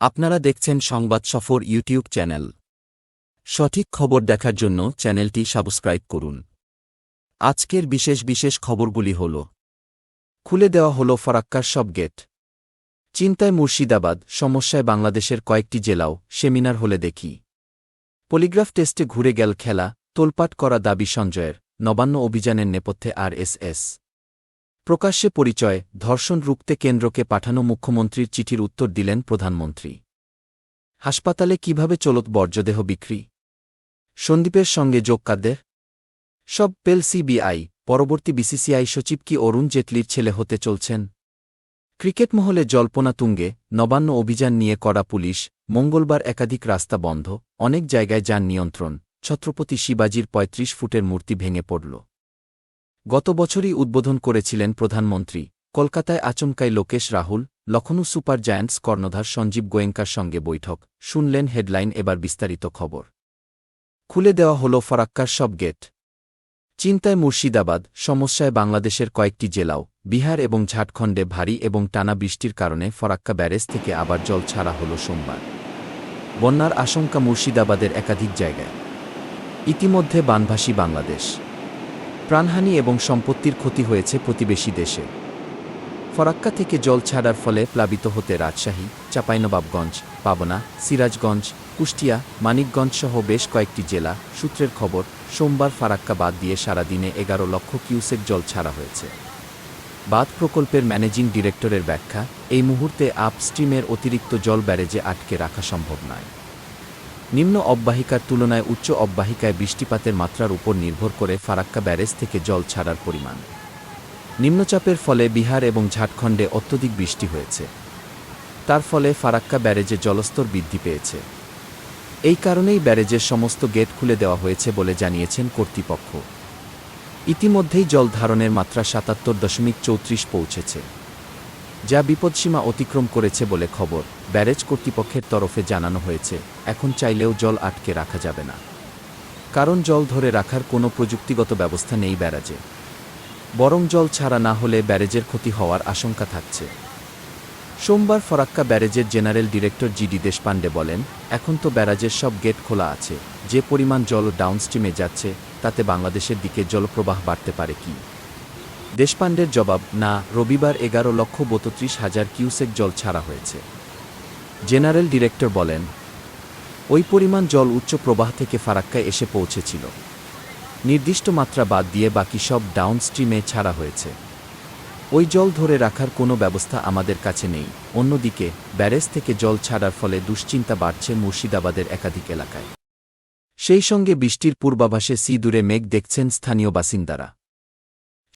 আপনারা দেখছেন সংবাদ সফর ইউটিউব চ্যানেল। সঠিক খবর দেখার জন্য চ্যানেলটি সাবস্ক্রাইব করুন। আজকের বিশেষ বিশেষ খবরগুলি হল, খুলে দেওয়া হল ফরাক্কার সব গেট। চিন্তায় মুর্শিদাবাদ, সমস্যায় বাংলাদেশের কয়েকটি জেলাও সেমিনার হলে দেখি। পলিগ্রাফ টেস্টে ঘুরে গেল খেলা, তোলপাট করা দাবি সঞ্জয়ের, নবান্ন অভিযানের নেপথ্যে আরএসএস। প্রকাশ্যে পরিচয়, ধর্ষণ রুখতে কেন্দ্রকে পাঠানো মুখ্যমন্ত্রীর চিঠির উত্তর দিলেন প্রধানমন্ত্রী। হাসপাতালে কীভাবে চলত বর্জ্যদেহ বিক্রি? সন্দীপের সঙ্গে যোগ কাদের? সব পেল সিবিআই, পরবর্তী বিসিসিআই সচিব কি অরুণ জেটলির ছেলে হতে চলছেন? ক্রিকেট মহলে জল্পনা তুঙ্গে, নবান্ন অভিযান নিয়ে করা পুলিশ, মঙ্গলবার একাধিক রাস্তা বন্ধ, অনেক জায়গায় যান নিয়ন্ত্রণ, ছত্রপতি শিবাজির ৩৫ ফুটের মূর্তি ভেঙে পড়ল। গত বছরই উদ্বোধন করেছিলেন প্রধানমন্ত্রী। কলকাতায় আচমকাই লোকেশ রাহুল লখনৌ সুপার জায়ান্টস কর্ণধার সঞ্জীব গোয়েঙ্কার সঙ্গে বৈঠক, শুনলেন হেডলাইন এবার বিস্তারিত খবর। খুলে দেওয়া হল ফরাক্কার সব গেট। চিন্তায় মুর্শিদাবাদ, সমস্যায় বাংলাদেশের কয়েকটি জেলাও, বিহার এবং ঝাড়খণ্ডে ভারী এবং টানা বৃষ্টির কারণে ফরাক্কা ব্যারেজ থেকে আবার জল ছাড়া হল সোমবার। বন্যার আশঙ্কা মুর্শিদাবাদের একাধিক জায়গায়। ইতিমধ্যে বানভাসী বাংলাদেশ। প্রাণহানি এবং সম্পত্তির ক্ষতি হয়েছে প্রতিবেশী দেশে। ফরাক্কা থেকে জল ছাড়ার ফলে প্লাবিত হতে রাজশাহী, চাঁপাইনবাবগঞ্জ, পাবনা, সিরাজগঞ্জ, কুষ্টিয়া, মানিকগঞ্জ সহ বেশ কয়েকটি জেলা সূত্রের খবর, সোমবার ফারাক্কা বাদ দিয়ে সারাদিনে এগারো লক্ষ কিউসেক জল ছাড়া হয়েছে। বাঁধ প্রকল্পের ম্যানেজিং ডিরেক্টরের ব্যাখ্যা, এই মুহূর্তে আপস্ট্রিমের অতিরিক্ত জল ব্যারেজে আটকে রাখা সম্ভব নয়। নিম্ন অববাহিকার তুলনায় উচ্চ অববাহিকায় বৃষ্টিপাতের মাত্রার উপর নির্ভর করে ফারাক্কা ব্যারেজ থেকে জল ছাড়ার পরিমাণ। নিম্নচাপের ফলে বিহার এবং ঝাড়খণ্ডে অত্যধিক বৃষ্টি হয়েছে। তার ফলে ফারাক্কা ব্যারেজে জলস্তর বৃদ্ধি পেয়েছে। এই কারণেই ব্যারেজের সমস্ত গেট খুলে দেওয়া হয়েছে বলে জানিয়েছেন কর্তৃপক্ষ। ইতিমধ্যেই জল ধারণের মাত্রা সাতাত্তর দশমিক চৌত্রিশ পৌঁছেছে। যা বিপদসীমা অতিক্রম করেছে বলে খবর, ব্যারেজ কর্তৃপক্ষের তরফে জানানো হয়েছে। এখন চাইলেও জল আটকে রাখা যাবে না। কারণ জল ধরে রাখার কোনো প্রযুক্তিগত ব্যবস্থা নেই ব্যারাজে। বরং জল ছাড়া না হলে ব্যারেজের ক্ষতি হওয়ার আশঙ্কা থাকছে। সোমবার ফরাক্কা ব্যারেজের জেনারেল ডিরেক্টর জিডি দেশপাণ্ডে বলেন, এখন তো ব্যারাজের সব গেট খোলা আছে। যে পরিমাণ জল ডাউনস্ট্রিমে যাচ্ছে, তাতে বাংলাদেশের দিকে জলপ্রবাহ বাড়তে পারে কি? দেশপাণ্ডের জবাব, না, রবিবার এগারো লক্ষ বত্রিশ হাজার কিউসেক জল ছাড়া হয়েছে। জেনারেল ডিরেক্টর বলেন, ওই পরিমাণ জল উচ্চ প্রবাহ থেকে ফারাক্কায় এসে পৌঁছেছিল। নির্দিষ্ট মাত্রা বাদ দিয়ে বাকি সব ডাউনস্ট্রিমে ছাড়া হয়েছে। ওই জল ধরে রাখার কোনো ব্যবস্থা আমাদের কাছে নেই। অন্যদিকে, ব্যারেজ থেকে জল ছাড়ার ফলে দুশ্চিন্তা বাড়ছে মুর্শিদাবাদের একাধিক এলাকায়। সেই সঙ্গে বৃষ্টির পূর্বাভাসে সি দূরে মেঘ দেখছেন স্থানীয় বাসিন্দারা।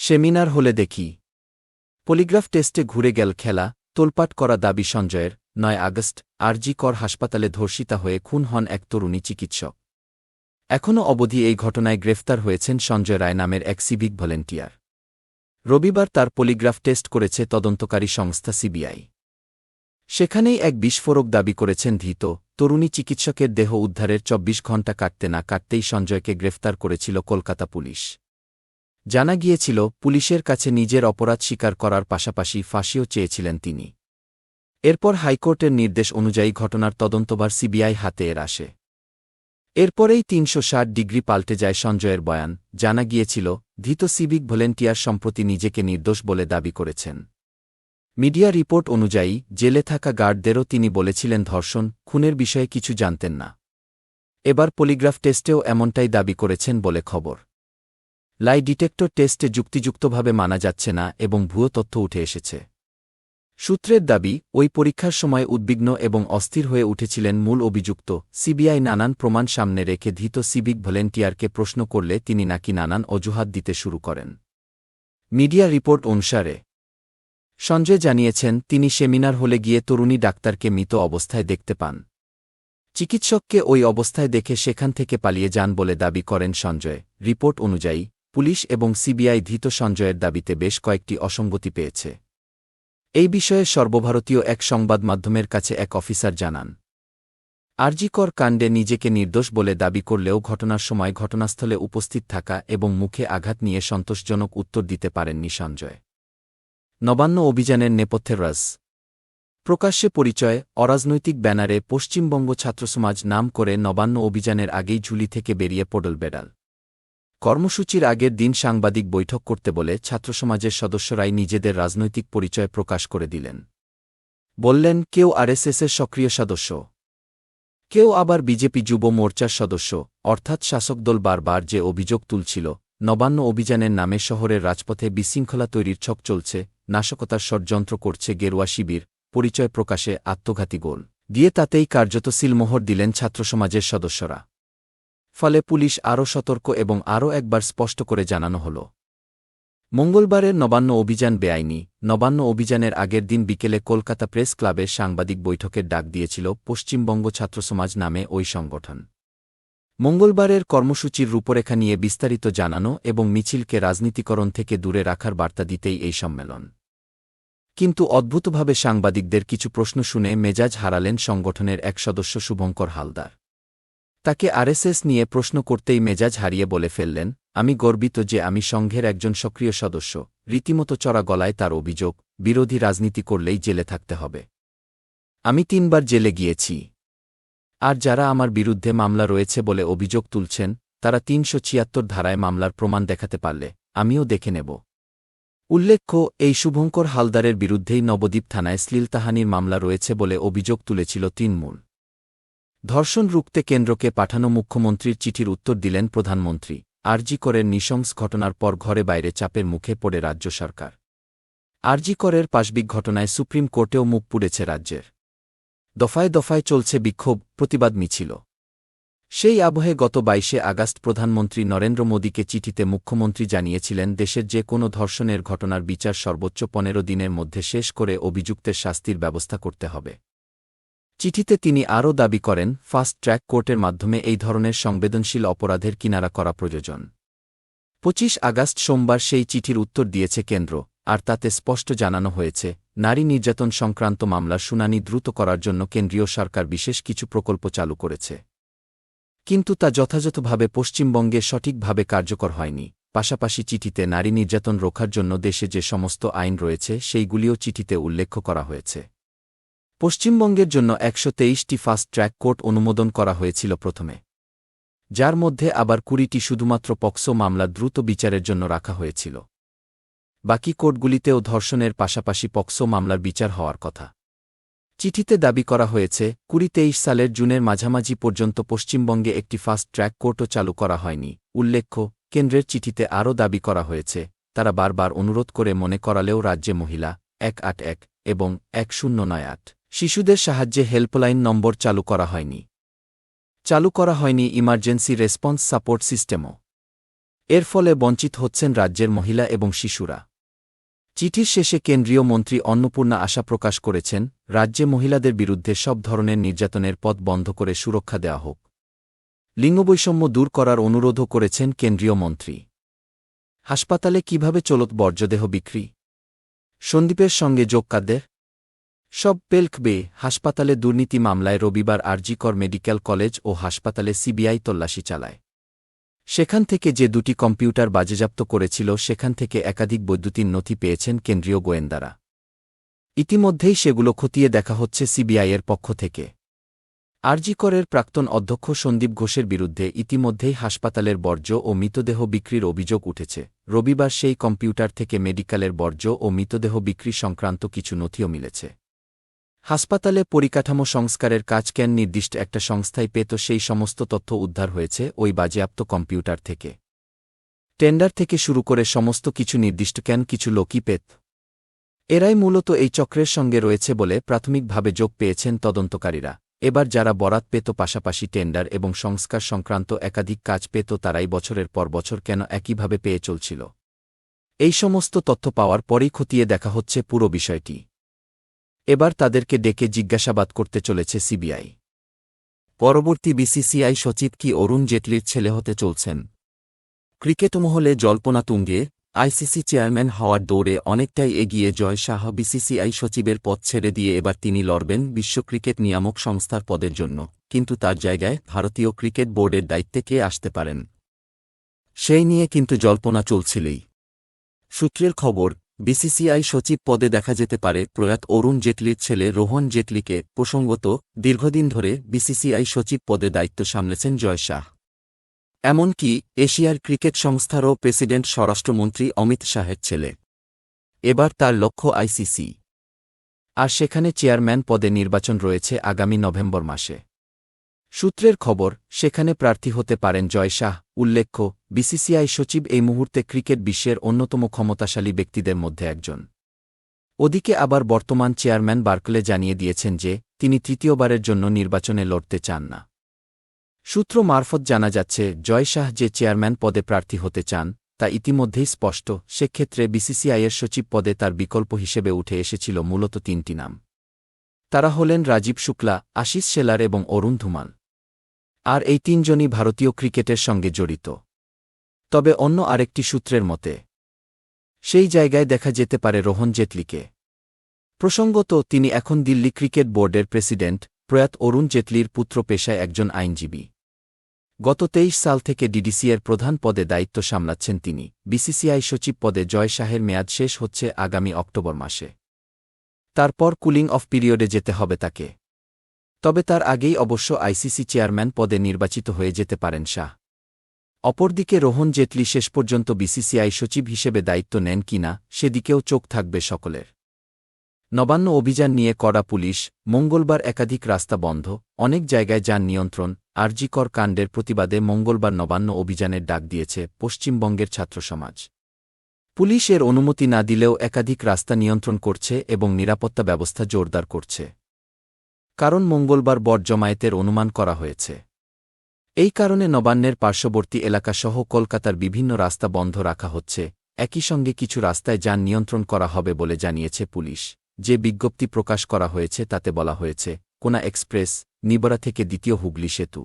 সেমিনার হলে দেখি। পলিগ্রাফ টেস্টে ঘুরে গেল খেলা, তোলপাট করা দাবি সঞ্জয়ের, নয় আগস্ট, আরজি কর হাসপাতালে ধর্ষিতা হয়ে খুন হন এক তরুণী চিকিৎসক। এখনও অবধি এই ঘটনায় গ্রেফতার হয়েছেন সঞ্জয় রায় নামের এক সিভিক ভলেন্টিয়ার। রবিবার তার পলিগ্রাফ টেস্ট করেছে তদন্তকারী সংস্থা সিবিআই। সেখানেই এক বিস্ফোরক দাবি করেছেন ধৃত, তরুণী চিকিৎসকের দেহ উদ্ধারের চব্বিশ ঘণ্টা কাটতে না কাটতেই সঞ্জয়কে গ্রেফতার করেছিল কলকাতা পুলিশ। জানা গিয়েছিল, পুলিশের কাছে নিজের অপরাধ স্বীকার করার পাশাপাশি ফাঁসিও চেয়েছিলেন তিনি। এরপর হাইকোর্টের নির্দেশ অনুযায়ী ঘটনার তদন্তবার সিবিআই হাতে এর আসে। এরপরেই তিনশো ষাট ডিগ্রি পাল্টে যায় সঞ্জয়ের বয়ান, জানা গিয়েছিল, ধৃত সিভিক ভলেন্টিয়ার সম্প্রতি নিজেকে নির্দোষ বলে দাবি করেছেন। মিডিয়া রিপোর্ট অনুযায়ী, জেলে থাকা গার্ডদেরও তিনি বলেছিলেন ধর্ষণ, খুনের বিষয়ে কিছু জানতেন না। এবার পলিগ্রাফ টেস্টেও এমনটাই দাবি করেছেন বলে খবর। লাই ডিটেক্টর টেস্টে যুক্তিযুক্তভাবে মানা যাচ্ছে না এবং ভুয়ো তথ্য উঠে এসেছে। সূত্রের দাবি, ওই পরীক্ষার সময় উদ্বিগ্ন এবং অস্থির হয়ে উঠেছিলেন মূল অভিযুক্ত, সিবিআই নানান প্রমাণ সামনে রেখে ধৃত সিভিক ভলেন্টিয়ারকে প্রশ্ন করলে তিনি নাকি নানান অজুহাত দিতে শুরু করেন। মিডিয়া রিপোর্ট অনুসারে, সঞ্জয় জানিয়েছেন, তিনি সেমিনার হলে গিয়ে তরুণী ডাক্তারকে মৃত অবস্থায় দেখতে পান। চিকিৎসককে ওই অবস্থায় দেখে সেখান থেকে পালিয়ে যান বলে দাবি করেন সঞ্জয়। রিপোর্ট অনুযায়ী পুলিশ এবং সিবিআই ধৃত সঞ্জয়ের দাবিতে বেশ কয়েকটি অসঙ্গতি পেয়েছে। এই বিষয়ে সর্বভারতীয় এক সংবাদ মাধ্যমের কাছে এক অফিসার জানান। আরজিকর কাণ্ডে নিজেকে নির্দোষ বলে দাবি করলেও ঘটনার সময় ঘটনাস্থলে উপস্থিত থাকা এবং মুখে আঘাত নিয়ে সন্তোষজনক উত্তর দিতে পারেননি সঞ্জয়। নবান্ন অভিযানের নেপথ্যে রাজ প্রকাশ্যে পরিচয়, অরাজনৈতিক ব্যানারে পশ্চিমবঙ্গ ছাত্রসমাজ নাম করে নবান্ন অভিযানের আগেই ঝুলি থেকে বেরিয়ে পড়ল বেড়াল কর্মসূচির আগের দিন সাংবাদিক বৈঠক করতে বলে ছাত্রসমাজের সদস্যরাই নিজেদের রাজনৈতিক পরিচয় প্রকাশ করে দিলেন। বললেন, কেউ আরএসএসের সক্রিয় সদস্য। কেউ আবার বিজেপি যুব মোর্চার সদস্য। অর্থাৎ শাসকদল বারবার যে অভিযোগ তুলছিল, নবান্ন অভিযানের নামে শহরের রাজপথে বিশৃঙ্খলা তৈরির ছক চলছে, নাশকতার ষড়যন্ত্র করছে গেরুয়া শিবির, পরিচয় প্রকাশে আত্মঘাতী গোল। দিয়ে তাতেই কার্যত সিলমোহর দিলেন ছাত্রসমাজের সদস্যরা। ফলে পুলিশ আরও সতর্ক এবং আরও একবার স্পষ্ট করে জানানো হল। মঙ্গলবারের নবান্ন অভিযান বেআইনি। নবান্ন অভিযানের আগের দিন বিকেলে কলকাতা প্রেস ক্লাবে সাংবাদিক বৈঠকের ডাক দিয়েছিল পশ্চিমবঙ্গ ছাত্রসমাজ নামে ওই সংগঠন। মঙ্গলবারের কর্মসূচির রূপরেখা নিয়ে বিস্তারিত জানানো এবং মিছিলকে রাজনীতিকরণ থেকে দূরে রাখার বার্তা দিতেই এই সম্মেলন। কিন্তু অদ্ভুতভাবে সাংবাদিকদের কিছু প্রশ্ন শুনে মেজাজ হারালেন সংগঠনের এক সদস্য শুভঙ্কর হালদার। তাকে আরএসএস নিয়ে প্রশ্ন করতেই মেজাজ হারিয়ে বলে ফেললেন, আমি গর্বিত যে আমি সংঘের একজন সক্রিয় সদস্য, রীতিমতো চড়া গলায় তার অভিযোগ, বিরোধী রাজনীতি করলেই জেলে থাকতে হবে। আমি তিনবার জেলে গিয়েছি। আর যারা আমার বিরুদ্ধে মামলা রয়েছে বলে অভিযোগ তুলছেন, তারা তিনশো ছিয়াত্তর ধারায় মামলার প্রমাণ দেখাতে পারলে, আমিও দেখে নেব। উল্লেখ্য, এই শুভঙ্কর হালদারের বিরুদ্ধেই নবদ্বীপ থানায় শ্লীলতাহানির মামলা রয়েছে বলে অভিযোগ তুলেছিল তৃণমূল। ধর্ষণ রুখতে কেন্দ্রকে পাঠানো মুখ্যমন্ত্রীর চিঠির উত্তর দিলেন প্রধানমন্ত্রী, আরজি করের নৃশংস ঘটনার পর ঘরে বাইরে চাপের মুখে পড়ে রাজ্য সরকার। আরজি করের পাশবিক ঘটনায় সুপ্রিম কোর্টেও মুখ পুড়েছে রাজ্যের। দফায় দফায় চলছে বিক্ষোভ, প্রতিবাদ মিছিল। সেই আবহে গত বাইশে আগস্ট প্রধানমন্ত্রী নরেন্দ্র মোদীকে চিঠিতে মুখ্যমন্ত্রী জানিয়েছিলেন, দেশের যে কোনো ধর্ষণের ঘটনার বিচার সর্বোচ্চ পনেরো দিনের মধ্যে শেষ করে অভিযুক্তের শাস্তির ব্যবস্থা করতে হবে। চিঠিতে তিনি আরও দাবি করেন, ফাস্ট ট্র্যাক কোর্টের মাধ্যমে এই ধরনের সংবেদনশীল অপরাধের কিনারা করা প্রয়োজন। পঁচিশ আগস্ট সোমবার সেই চিঠির উত্তর দিয়েছে কেন্দ্র, আর তাতে স্পষ্ট জানানো হয়েছে, নারী নির্যাতন সংক্রান্ত মামলার শুনানি দ্রুত করার জন্য কেন্দ্রীয় সরকার বিশেষ কিছু প্রকল্প চালু করেছে। কিন্তু তা যথাযথভাবে পশ্চিমবঙ্গে সঠিকভাবে কার্যকর হয়নি। পাশাপাশি চিঠিতে নারী নির্যাতন রোখার জন্য দেশে যে সমস্ত আইন রয়েছে, সেইগুলিও চিঠিতে উল্লেখ করা হয়েছে। পশ্চিমবঙ্গের জন্য একশো তেইশটি ফাস্ট ট্র্যাক কোর্ট অনুমোদন করা হয়েছিল প্রথমে। যার মধ্যে আবার কুড়িটি শুধুমাত্র পক্সো মামলা দ্রুত বিচারের জন্য রাখা হয়েছিল। বাকি কোর্টগুলিতেও ধর্ষণের পাশাপাশি পক্সো মামলার বিচার হওয়ার কথা। চিঠিতে দাবি করা হয়েছে, কুড়ি তেইশ সালের জুনের মাঝামাঝি পর্যন্ত পশ্চিমবঙ্গে একটি ফাস্ট ট্র্যাক কোর্টও চালু করা হয়নি। উল্লেখ্য, কেন্দ্রের চিঠিতে আরও দাবি করা হয়েছে, তারা বারবার অনুরোধ করে মনে করালেও রাজ্যে মহিলা, এক আট এক এবং এক শূন্য নয় আট। শিশুদের সাহায্যে হেল্পলাইন নম্বর চালু করা হয়নি। চালু করা হয়নি ইমার্জেন্সি রেসপন্স সাপোর্ট সিস্টেমও। এর ফলে বঞ্চিত হচ্ছেন রাজ্যের মহিলা এবং শিশুরা। চিঠির শেষে কেন্দ্রীয় মন্ত্রী অন্নপূর্ণা আশা প্রকাশ করেছেন, রাজ্যে মহিলাদের বিরুদ্ধে সব ধরনের নির্যাতনের পথ বন্ধ করে সুরক্ষা দেওয়া হোক। লিঙ্গবৈষম্য দূর করার অনুরোধও করেছেন কেন্দ্রীয় মন্ত্রী। হাসপাতালে কীভাবে চলত বর্জ্যদেহ বিক্রি? সন্দীপের সঙ্গে যোগ কাদের? সব পেল্ক বে হাসপাতালে দুর্নীতি মামলায় রবিবার আরজিকর মেডিকেল কলেজ ও হাসপাতালে সিবিআই তল্লাশি চালায়। সেখান থেকে যে দুটি কম্পিউটার বাজেয়াপ্ত করেছিল, সেখান থেকে একাধিক বৈদ্যুতিন নথি পেয়েছেন কেন্দ্রীয় গোয়েন্দারা। ইতিমধ্যেই সেগুলো খতিয়ে দেখা হচ্ছে সিবিআইয়ের পক্ষ থেকে। আরজিকরের প্রাক্তন অধ্যক্ষ সন্দীপ ঘোষের বিরুদ্ধে ইতিমধ্যেই হাসপাতালের বর্জ্য ও মৃতদেহ বিক্রির অভিযোগ উঠেছে। রবিবার সেই কম্পিউটার থেকে মেডিকেলের বর্জ্য ও মৃতদেহ বিক্রি সংক্রান্ত কিছু নথিও মিলেছে। হাসপাতালে পরিকাঠামো সংস্কারের কাজ কেন নির্দিষ্ট একটা সংস্থায় পেত সেই সমস্ত তথ্য উদ্ধার হয়েছে ওই বাজেয়াপ্ত কম্পিউটার থেকে। টেন্ডার থেকে শুরু করে সমস্ত কিছু নির্দিষ্ট কেন কিছু লোকই পেত। এরাই মূলত এই চক্রের সঙ্গে রয়েছে বলে প্রাথমিকভাবে যোগ পেয়েছেন তদন্তকারীরা। এবার যারা বরাত পেত পাশাপাশি টেন্ডার এবং সংস্কার সংক্রান্ত একাধিক কাজ পেত তারাই বছরের পর বছর কেন একইভাবে পেয়ে চলছিল। এই সমস্ত তথ্য পাওয়ার পরই খতিয়ে দেখা হচ্ছে পুরো বিষয়টি। এবার তাদেরকে ডেকে জিজ্ঞাসাবাদ করতে চলেছে সিবিআই। পরবর্তী বিসিসিআই সচিব কি অরুণ জেটলির ছেলে হতে চলছেন? ক্রিকেট মহলে জল্পনা তুঙ্গে, আইসিসি চেয়ারম্যান হওয়ার দৌড়ে অনেকটাই এগিয়ে জয় শাহ বিসিসিআই সচিবের পদ ছেড়ে দিয়ে এবার তিনি লড়বেন বিশ্ব ক্রিকেট নিয়ামক সংস্থার পদের জন্য, কিন্তু তার জায়গায় ভারতীয় ক্রিকেট বোর্ডের দায়িত্বে কে আসতে পারেন? সেই নিয়ে কিন্তু জল্পনা চলছিলই। সূত্রের খবর বিসিসিআই সচিব পদে দেখা যেতে পারে প্রয়াত অরুণ জেটলির ছেলে রোহন জেটলিকে প্রসঙ্গত দীর্ঘদিন ধরে বিসিসিআই সচিব পদে দায়িত্ব সামলেছেন জয় শাহ। এমনকি এশিয়ার ক্রিকেট সংস্থারও প্রেসিডেন্ট স্বরাষ্ট্রমন্ত্রী অমিত শাহের ছেলে। এবার তার লক্ষ্য আইসিসি। আর সেখানে চেয়ারম্যান পদে নির্বাচন রয়েছে আগামী নভেম্বর মাসে। সূত্রের খবর, সেখানে প্রার্থী হতে পারেন জয় শাহ। উল্লেখ্য, বিসিসিআই সচিব এই মুহূর্তে ক্রিকেট বিশ্বের অন্যতম ক্ষমতাশালী ব্যক্তিদের মধ্যে একজন। ওদিকে আবার বর্তমান চেয়ারম্যান বার্কলে জানিয়ে দিয়েছেন যে, তিনি তৃতীয়বারের জন্য নির্বাচনে লড়তে চান না। সূত্র মারফত জানা যাচ্ছে, জয় শাহ যে চেয়ারম্যান পদে প্রার্থী হতে চান, তা ইতিমধ্যেই স্পষ্ট। সেক্ষেত্রে বিসিসিআইয়ের সচিব পদে তার বিকল্প হিসেবে উঠে এসেছিল মূলত তিনটি নাম। তারা হলেন রাজীব শুক্লা, আশিস শেলার এবং অরুণ ধুমান আর এই তিনজনই ভারতীয় ক্রিকেটের সঙ্গে জড়িত। তবে অন্য আরেকটি সূত্রের মতে, সেই জায়গায় দেখা যেতে পারে রোহন জেটলিকে। প্রসঙ্গত, তিনি এখন দিল্লি ক্রিকেট বোর্ডের প্রেসিডেন্ট প্রয়াত অরুণ জেটলির পুত্র পেশায় একজন আইনজীবী। গত তেইশ সাল থেকে ডিডিসিএর প্রধান পদে দায়িত্ব সামলাচ্ছেন তিনি। বিসিসিআই সচিব পদে জয় শাহের মেয়াদ শেষ হচ্ছে আগামী অক্টোবর মাসে। তারপর কুলিং অফ পিরিয়ডে যেতে হবে তাকে। তবে তার আগেই অবশ্য আইসিসি চেয়ারম্যান পদে নির্বাচিত হয়ে যেতে পারেন শাহ। অপরদিকে রোহন জেটলি শেষ পর্যন্ত বিসিসিআই সচিব হিসেবে দায়িত্ব নেন কিনা সেদিকেও চোখ থাকবে সকলের। নবান্ন অভিযান নিয়ে কড়া পুলিশ, মঙ্গলবার একাধিক রাস্তা বন্ধ, অনেক জায়গায় যান নিয়ন্ত্রণ, আরজিকর কাণ্ডের প্রতিবাদে মঙ্গলবার নবান্ন অভিযানের ডাক দিয়েছে পশ্চিমবঙ্গের ছাত্র সমাজ। পুলিশ এর অনুমতি না দিলেও একাধিক রাস্তা নিয়ন্ত্রণ করছে এবং নিরাপত্তা ব্যবস্থা জোরদার করছে। কারণ মঙ্গলবার বট জমায়েতের অনুমান করা হয়েছে। এই কারণে নবান্নের পার্শ্ববর্তী এলাকাসহ কলকাতার বিভিন্ন রাস্তা বন্ধ রাখা হচ্ছে, একই সঙ্গে কিছু রাস্তায় যান নিয়ন্ত্রণ করা হবে বলে জানিয়েছে পুলিশ। যে বিজ্ঞপ্তি প্রকাশ করা হয়েছে তাতে বলা হয়েছে, কোনা এক্সপ্রেস নিবরা থেকে দ্বিতীয় হুগলি সেতু।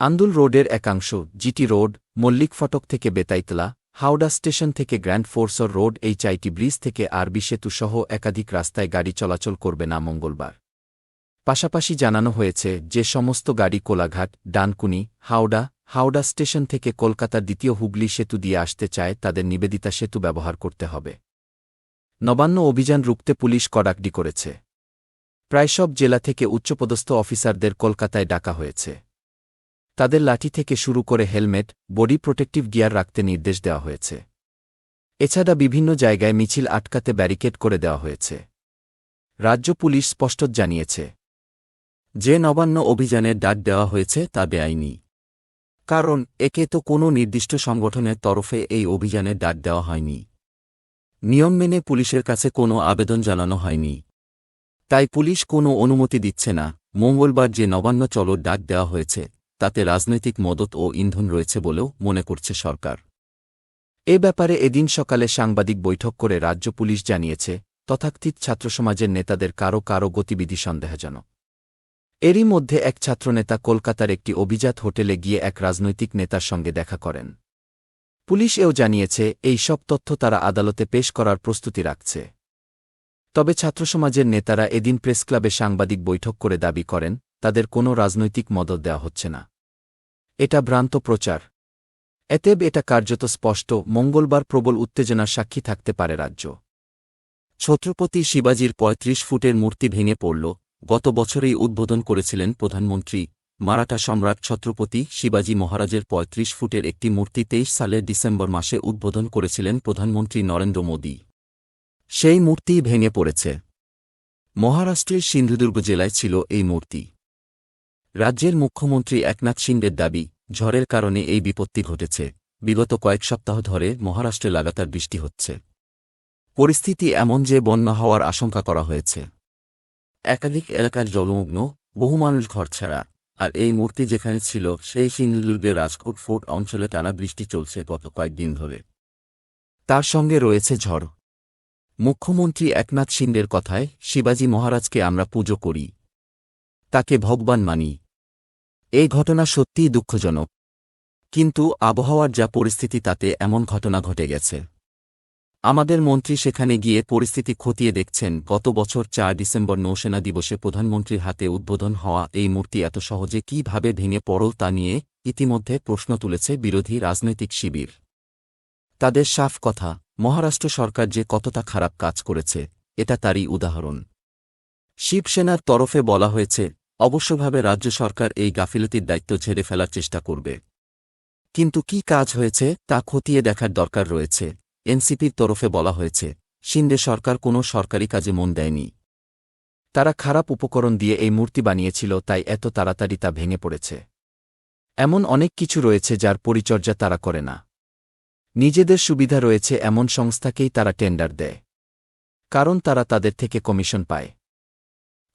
আন্দুল রোডের একাংশ, জিটি রোড, মল্লিক ফটক থেকে বেতাইতলা, হাওড়া স্টেশন থেকে গ্র্যান্ড ফোর্সর রোড এই চাইটি ব্রিজ থেকে আরবি সেতু সহ একাধিক রাস্তায় গাড়ি চলাচল করবে না মঙ্গলবার। পাশাপাশি জানানো হয়েছে যে সমস্ত গাড়ি কোলাঘাট, ডানকুনি, হাওড়া হাওড়া স্টেশন থেকে কলকাতার দ্বিতীয় হুগলি সেতু দিয়ে আসতে চায় তাদের নিবেদিতা সেতু ব্যবহার করতে হবে। নবান্ন অভিযান রুখতে পুলিশ কড়াকডি করেছে। প্রায় সব জেলা থেকে উচ্চপদস্থ অফিসারদের কলকাতায় ডাকা হয়েছে। তাদের লাঠি থেকে শুরু করে হেলমেট, বডি প্রোটেক্টিভ গিয়ার রাখতে নির্দেশ দেওয়া হয়েছে। এছাড়া বিভিন্ন জায়গায় মিছিল আটকাতে ব্যারিকেড করে দেওয়া হয়েছে। রাজ্য পুলিশ স্পষ্ট জানিয়েছে যে নবান্ন অভিযানের ডাক দেওয়া হয়েছে তা বেআইনি। কারণ একে তো কোনো নির্দিষ্ট সংগঠনের তরফে এই অভিযানের ডাক দেওয়া হয়নি। নিয়ম মেনে পুলিশের কাছে কোনো আবেদন জানানো হয়নি। তাই পুলিশ কোনো অনুমতি দিচ্ছে না। মঙ্গলবার যে নবান্ন চলোর ডাক দেওয়া হয়েছে, তাতে রাজনৈতিক মদত ও ইন্ধন রয়েছে বলেও মনে করছে সরকার। এ ব্যাপারে এদিন সকালে সাংবাদিক বৈঠক করে রাজ্য পুলিশ জানিয়েছে, তথাকথিত ছাত্রসমাজের নেতাদের কারও কারও গতিবিধি সন্দেহজনক। এরই মধ্যে এক ছাত্রনেতা কলকাতার একটি অভিজাত হোটেলে গিয়ে এক রাজনৈতিক নেতার সঙ্গে দেখা করেন। পুলিশ এও জানিয়েছে, এই সব তথ্য তারা আদালতে পেশ করার প্রস্তুতি রাখছে। তবে ছাত্রসমাজের নেতারা এদিন প্রেসক্লাবে সাংবাদিক বৈঠক করে দাবি করেন, তাদের কোনো রাজনৈতিক মদত দেওয়া হচ্ছে না। এটা ভ্রান্ত প্রচার। এতেব এটা কার্যত স্পষ্ট, মঙ্গলবার প্রবল উত্তেজনার সাক্ষী থাকতে পারে রাজ্য। ছত্রপতি শিবাজির ৩৫ ফুটের মূর্তি ভেঙে পড়ল গত বছরেই উদ্বোধন করেছিলেন প্রধানমন্ত্রী মারাঠা সম্রাট ছত্রপতি শিবাজি মহারাজের ৩৫ ফুটের একটি মূর্তি তেইশ সালের ডিসেম্বর মাসে উদ্বোধন করেছিলেন প্রধানমন্ত্রী নরেন্দ্র মোদী। সেই মূর্তিই ভেঙে পড়েছে। মহারাষ্ট্রের সিন্ধুদুর্গ জেলায় ছিল এই মূর্তি। রাজ্যের মুখ্যমন্ত্রী একনাথ সিন্ডের দাবি, ঝড়ের কারণে এই বিপত্তি ঘটেছে। বিগত কয়েক সপ্তাহ ধরে মহারাষ্ট্রে লাগাতার বৃষ্টি হচ্ছে। পরিস্থিতি এমন যে বন্যা হওয়ার আশঙ্কা করা হয়েছে। একাধিক এলাকার জলমগ্ন, বহু মানুষ ঘর ছাড়া। আর এই মূর্তি যেখানে ছিল, সেই সিন্ধুদুর্গের রাজকোট ফোর্ট অঞ্চলে টানা বৃষ্টি চলছে গত কয়েকদিন ধরে। তার সঙ্গে রয়েছে ঝড়। মুখ্যমন্ত্রী একনাথ সিন্ডের কথায়, শিবাজি মহারাজকে আমরা পুজো করি। তাকে ভগবান মানি। এই ঘটনা সত্যিই দুঃখজনক। কিন্তু আবহাওয়ার যা পরিস্থিতি, তাতে এমন ঘটনা ঘটে গেছে। আমাদের মন্ত্রী সেখানে গিয়ে পরিস্থিতি খতিয়ে দেখছেন, গত বছর চার ডিসেম্বর নৌসেনা দিবসে প্রধানমন্ত্রীর হাতে উদ্বোধন হওয়া এই মূর্তি এত সহজে কীভাবে ভেঙে পড়ল তা নিয়ে ইতিমধ্যে প্রশ্ন তুলেছে বিরোধী রাজনৈতিক শিবির। তাদের সাফ কথা, মহারাষ্ট্র সরকার যে কতটা খারাপ কাজ করেছে, এটা তারই উদাহরণ। শিবসেনার তরফে বলা হয়েছে, অবশ্যভাবে রাজ্য সরকার এই গাফিলতির দায়িত্ব ঝেড়ে ফেলার চেষ্টা করবে। কিন্তু কি কাজ হয়েছে তা খতিয়ে দেখার দরকার রয়েছে। এনসিপির তরফে বলা হয়েছে শিন্ডে সরকার কোনো সরকারি কাজে মন দেয়নি। তারা খারাপ উপকরণ দিয়ে এই মূর্তি বানিয়েছিল, তাই এত তাড়াতাড়ি তা ভেঙে পড়েছে। এমন অনেক কিছু রয়েছে যার পরিচর্যা তারা করে না। নিজেদের সুবিধা রয়েছে এমন সংস্থাকেই তারা টেন্ডার দেয়। কারণ তারা তাদের থেকে কমিশন পায়।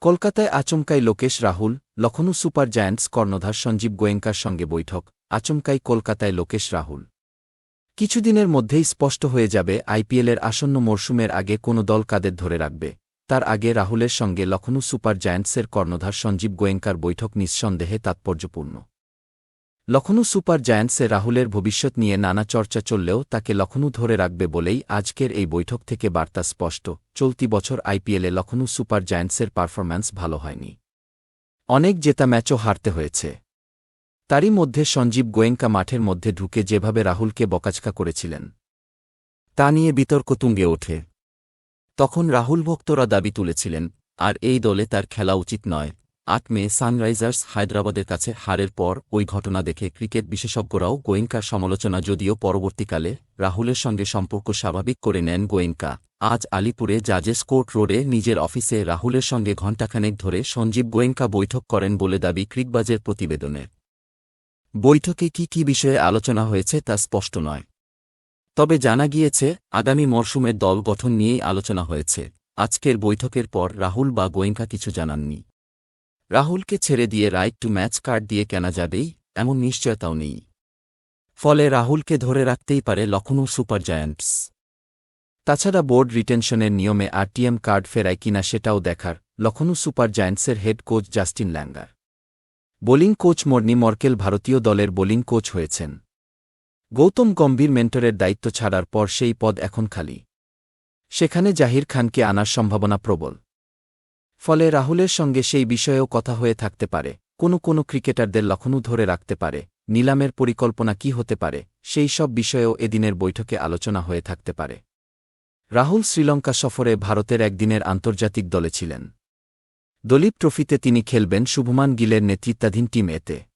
কলকাতায় আচমকাই লোকেশ রাহুল লখনৌ সুপার জায়ান্টস কর্ণধার সঞ্জীব গোয়েঙ্কার সঙ্গে বৈঠক, আচমকাই কলকাতায় লোকেশ রাহুল। কিছুদিনের মধ্যেই স্পষ্ট হয়ে যাবে, আইপিএলের আসন্ন মরশুমের আগে কোনো দল কাদের ধরে রাখবে। তার আগে রাহুলের সঙ্গে লখনৌ সুপার জায়ান্টসের কর্ণধার সঞ্জীব গোয়েঙ্কার বৈঠক নিঃসন্দেহে তাৎপর্যপূর্ণ। লখনৌ সুপার জায়ান্টসে রাহুলের ভবিষ্যৎ নিয়ে নানা চর্চা চললেও তাকে লখনৌ ধরে রাখবে বলেই আজকের এই বৈঠক থেকে বার্তা স্পষ্ট। চলতি বছর আইপিএলে লখনৌ সুপার জায়ান্টসের পারফরম্যান্স ভালো হয়নি। অনেক জেতা ম্যাচও হারতে হয়েছে। তারই মধ্যে সঞ্জীব গোয়েঙ্কা মাঠের মধ্যে ঢুকে যেভাবে রাহুলকে বকাচকা করেছিলেন। তা নিয়ে বিতর্ক তুঙ্গে ওঠে। তখন রাহুল ভক্তরা দাবি তুলেছিলেন, আর এই দলে তার খেলা উচিত নয়। আট মে সানরাইজার্স হায়দ্রাবাদের কাছে হারের পর ওই ঘটনা দেখে ক্রিকেট বিশেষজ্ঞরাও গোয়েঙ্কার সমালোচনা যদিও পরবর্তীকালে রাহুলের সঙ্গে সম্পর্ক স্বাভাবিক করে নেন গোয়েঙ্কা। আজ আলিপুরে জাজেস কোর্ট রোডে নিজের অফিসে রাহুলের সঙ্গে ঘণ্টাখানেক ধরে সঞ্জীব গোয়েঙ্কা বৈঠক করেন বলে দাবি ক্রিকবাজের প্রতিবেদনের বৈঠকে কি কি বিষয়ে আলোচনা হয়েছে তা স্পষ্ট নয়। তবে জানা গিয়েছে, আগামী মরশুমের দল গঠন নিয়েই আলোচনা হয়েছে। আজকের বৈঠকের পর রাহুল বা গোয়েঙ্কা কিছু জানাননি। রাহুলকে ছেড়ে দিয়ে রাইট টু ম্যাচ কার্ড দিয়ে কেনা যাবেই, এমন নিশ্চয়তাও নেই। ফলে রাহুলকে ধরে রাখতেই পারে লখনৌ সুপার জায়ান্টস। তাছাড়া বোর্ড রিটেনশনের নিয়মে আরটিএম কার্ড ফেরায় কিনা সেটাও দেখার Lucknow super জায়ান্টসের head coach Justin Langer. Bowling coach Morne Morkel ভারতীয় দলের বোলিং কোচ হয়েছেন। গৌতম গম্ভীর মেন্টরের দায়িত্ব ছাড়ার পর সেই পদ এখন খালি। সেখানে জাহির খানকে আনার সম্ভাবনা প্রবল। ফলে রাহুলের সঙ্গে সেই বিষয়েও কথা হয়ে থাকতে পারে, কোনো কোনো ক্রিকেটারদের লখনৌ ধরে রাখতে পারে, নিলামের পরিকল্পনা কি হতে পারে, সেই সব বিষয়েও এদিনের বৈঠকে আলোচনা হয়ে থাকতে পারে। রাহুল শ্রীলঙ্কা সফরে ভারতের একদিনের আন্তর্জাতিক দলে ছিলেন। দলীপ ট্রফিতে তিনি খেলবেন শুভমান গিলের নেতৃত্বাধীন টিম এতে।